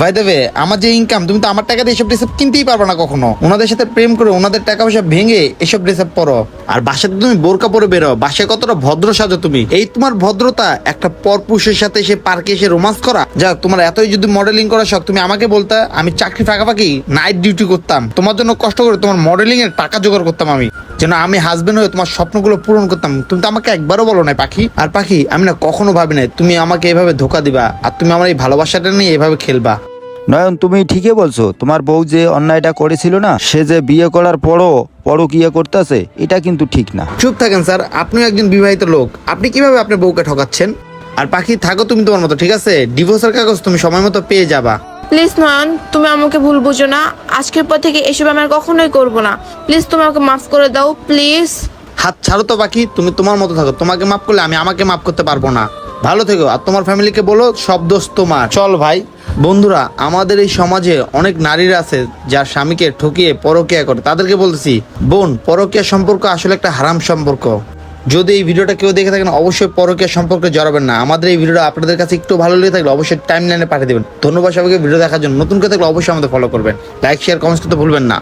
ভাই দেবে আমার যে ইনকাম তুমি তো আমার টাকা দিয়ে এসব ড্রেস কিনতেই পারবে না কখনো। ওনাদের সাথে প্রেম করে, ওনাদের টাকা পয়সা ভেঙে এসব ড্রেস পরো আর বাসাতে তুমি বোরকা পরে বেরো, বাসায় কতটা ভদ্র সাজো তুমি। এই তোমার ভদ্রতা, একটা পরপুরুষের সাথে এসে পার্কে এসে রোমান্স করা, যা তোমার এতই যদি মডেলিং করা শখ, তুমি আমাকে বলতে, আমি চাকরি ফাঁকাফাঁকি নাইট ডিউটি করতাম। তোমার জন্য কষ্ট করে তোমার মডেলিং এর টাকা জোগাড় করতাম আমি। যেন আমি হাজবেন্ড হয়ে তোমার স্বপ্নগুলো পূরণ করতাম। তুমি তো আমাকে একবারও বলো না পাখি। আর পাখি, আমি না কখনো ভাবি নাই, তুমি আমাকে এভাবে ধোকা দিবা, আর তুমি আমার এই ভালোবাসাটা নিয়ে এভাবে খেলবা। নয়ন তুমি ঠিকই বলছো তোমার বউ যে অন্যায়টা করেছিল না সে যে বিয়ে করার পরও পরকিয়া করতেছে এটা কিন্তু ঠিক না। চুপ থাকেন স্যার আপনিও একজন বিবাহিত লোক আপনি কীভাবে আপনার বউকে ঠকাচ্ছেন? আর পাখি থাকো তুমি তোমার মতো ঠিক আছে? ডিভোর্সের কাগজ তুমি সময় মতো পেয়ে যাবা। প্লিজ নয়ন তুমি আমাকে ভুল বুঝো না। আজকের পর থেকে এসব আমি আর কখনোই করব না। প্লিজ তুমি আমাকে মাফ করে দাও প্লিজ হাত ছাড়ো তো পাখি তুমি তোমার মতো থাকো। তোমাকে মাফ করলে আমি আমাকে মাফ করতে পারব না। ভালো থেকো আর তোমার ফ্যামিলিকে বলো সব দোষ তোমার। চল ভাই। বন্ধুরা, আমাদের এই সমাজে অনেক নারীরা আছে যার স্বামীকে ঠকিয়ে পরকিয়া করে। তাদেরকে বলছি বোন, পরকিয়া সম্পর্ক আসলে একটা হারাম সম্পর্ক। যদি এই ভিডিওটা কেউ দেখে থাকেন, অবশ্যই পরকিয়া সম্পর্কে জড়াবেন না। আমাদের এই ভিডিওটা আপনাদের কাছে একটু ভালো লেগে থাকলে অবশ্যই টাইম লাইনে পাঠিয়ে দেবেন। ধন্যবাদ সবাইকে ভিডিও দেখার জন্য। নতুন করে থাকলে অবশ্যই আমাদের ফলো করবেন। লাইক শেয়ার কমেন্টস করতে ভুলবেন না।